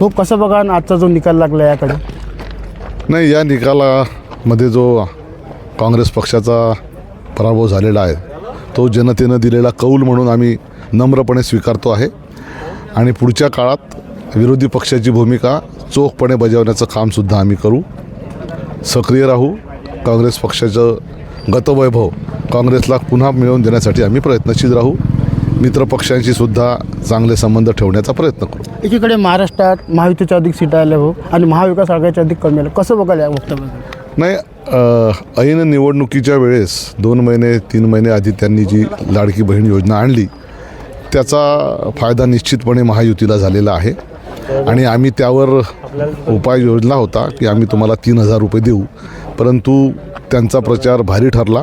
तो कसं बघा आणि आजचा जो निकाल लागला याकडे? नाही या निकालामध्ये जो काँग्रेस पक्षाचा पराभव झालेला आहे तो जनतेनं दिलेला कौल म्हणून आम्ही नम्रपणे स्वीकारतो आहे. आणि पुढच्या काळात विरोधी पक्षाची भूमिका चोखपणे बजावण्याचं कामसुद्धा आम्ही करू. सक्रिय राहू. काँग्रेस पक्षाचं गतवैभव काँग्रेसला पुन्हा मिळवून देण्यासाठी आम्ही प्रयत्नशील राहू. मित्रपक्षांशी सुद्धा चांगले संबंध ठेवण्याचा प्रयत्न करू. एकीकडे महाराष्ट्रात महायुतीच्या अधिक सीटा आल्या हो आणि महाविकास आघाडीच्या अधिक कमी आल्या. कसं बघाल या वक्तव्य नाही अ, ऐन निवडणुकीच्या वेळेस दोन महिने तीन महिने आधी त्यांनी जी लाडकी बहीण योजना आणली त्याचा फायदा निश्चितपणे महायुतीला झालेला आहे. आणि आम्ही त्यावर उपाय योजला होता की आम्ही तुम्हाला तीन हजार रुपये देऊ. परंतु त्यांचा प्रचार भारी ठरला.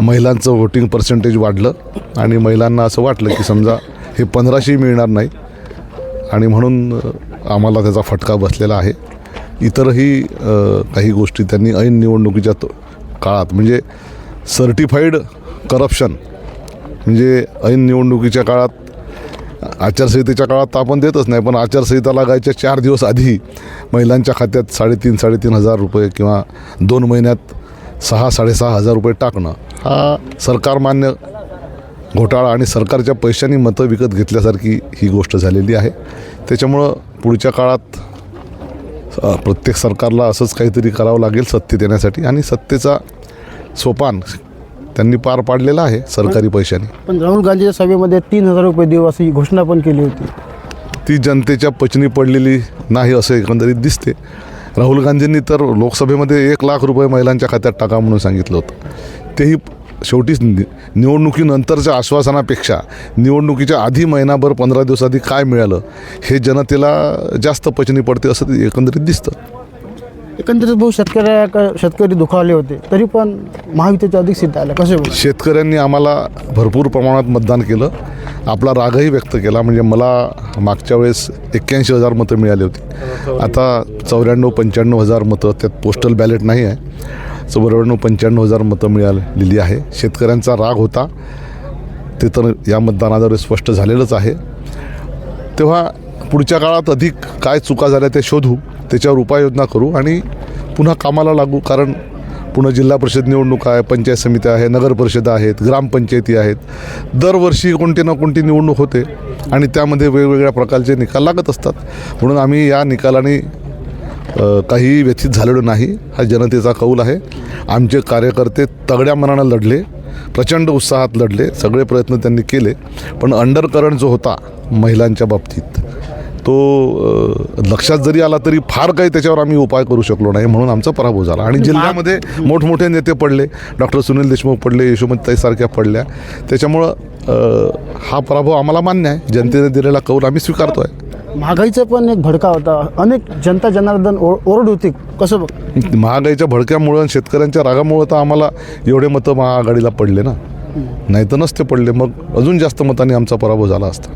महिलांचं व्होटिंग पर्सेंटेज वाढलं आणि महिलांना असं वाटलं की समजा हे पंधराशे मिळणार नाही. आणि म्हणून आम्हाला त्याचा फटका बसलेला आहे. इतरही काही गोष्टी त्यांनी ऐन निवडणुकीच्या काळात म्हणजे सर्टिफाईड करप्शन म्हणजे ऐन निवडणुकीच्या काळात आचारसंहितेच्या काळात तर आपण देतच नाही पण आचारसंहिता लागायच्या चार दिवस आधी महिलांच्या खात्यात साडेतीन साडेतीन हजार रुपये किंवा दोन महिन्यात सहा साडेसहा हजार रुपये टाकणं हा सरकारमान्य घोटाळा आणि सरकारच्या पैशांनी मतं विकत घेतल्यासारखी ही गोष्ट झालेली आहे. त्याच्यामुळं पुढच्या काळात प्रत्येक सरकारला असंच काहीतरी करावं लागेल सत्तेत येण्यासाठी आणि सत्तेचा सोपान त्यांनी पार पाडलेला आहे सरकारी पैशाने. पण राहुल गांधीच्या सभेमध्ये तीन हजार रुपये देऊ अशी घोषणा पण केली होती. ती जनतेच्या पचनी पडलेली नाही असं एकंदरीत दिसते. राहुल गांधींनी तर लोकसभेमध्ये एक लाख रुपये महिलांच्या खात्यात टाका म्हणून सांगितलं होतं. तेही शेवटी नि- निवडणुकीनंतरच्या आश्वासनापेक्षा निवडणुकीच्या आधी महिनाभर पंधरा दिवसाआधी काय मिळालं हे जनतेला जास्त पचनी पडते असं ते एकंदरीत दिसतं. एकंदरीत भाऊ शेतकऱ्या शेतकरी दुखावले होते. तरी पण महायुतीच्या अधिक सीटा आल्या कसे शेतकऱ्यांनी आम्हाला भरपूर प्रमाणात मतदान केलं. आपला रागही व्यक्त केला. म्हणजे मला मागच्या वेळेस एक्क्याऐंशी हजार मतं मिळाली होती. आता चौऱ्याण्णव पंच्याण्णव हजार मतं त्यात पोस्टल बॅलेट नाही आहे. चौऱ्याण्णव पंच्याण्णव हजार मतं मिळालेली आहे. शेतकऱ्यांचा राग होता. ते तर या मतदानाद्वारे स्पष्ट झालेलंच आहे. तेव्हा पुढच्या काळात अधिक काय चुका झाल्या ते शोधू त्याच्यावर उपाययोजना करू आणि पुन्हा कामाला लागू. कारण पुन्हा जिल्हा परिषद निवडणूक आहे पंचायत समित्या आहे नगरपरिषद आहेत ग्रामपंचायती आहेत. दरवर्षी कोणती ना कोणती निवडणूक होते आणि त्यामध्ये वेगवेगळ्या प्रकारचे निकाल लागत असतात. म्हणून आम्ही या निकालाने काही व्यथित झालेलो नाही. हा जनतेचा कौल आहे. आमचे कार्यकर्ते तगड्या मनानं लढले प्रचंड उत्साहात लढले सगळे प्रयत्न त्यांनी केले. पण अंडरकरंट जो होता महिलांच्या बाबतीत तो लक्षात जरी आला तरी फार काही त्याच्यावर आम्ही उपाय करू शकलो नाही म्हणून आमचा पराभव झाला. आणि जिल्ह्यामध्ये मोठमोठे नेते पडले डॉक्टर सुनील देशमुख पडले यशोमतीताई सारख्या पडल्या. त्याच्यामुळं हा पराभव आम्हाला मान्य आहे. जनतेने दिलेला कौल आम्ही स्वीकारतो आहे महागाईचा पण एक भडका होता. अनेक जनता जनार्दन ओर ओरड होती कसं बघ? महागाईच्या भडक्यामुळं आणि शेतकऱ्यांच्या रागामुळं तर आम्हाला एवढे मतं महाआघाडीला पडले ना. नाही तर नसते पडले. मग अजून जास्त मतांनी आमचा पराभव झाला असता.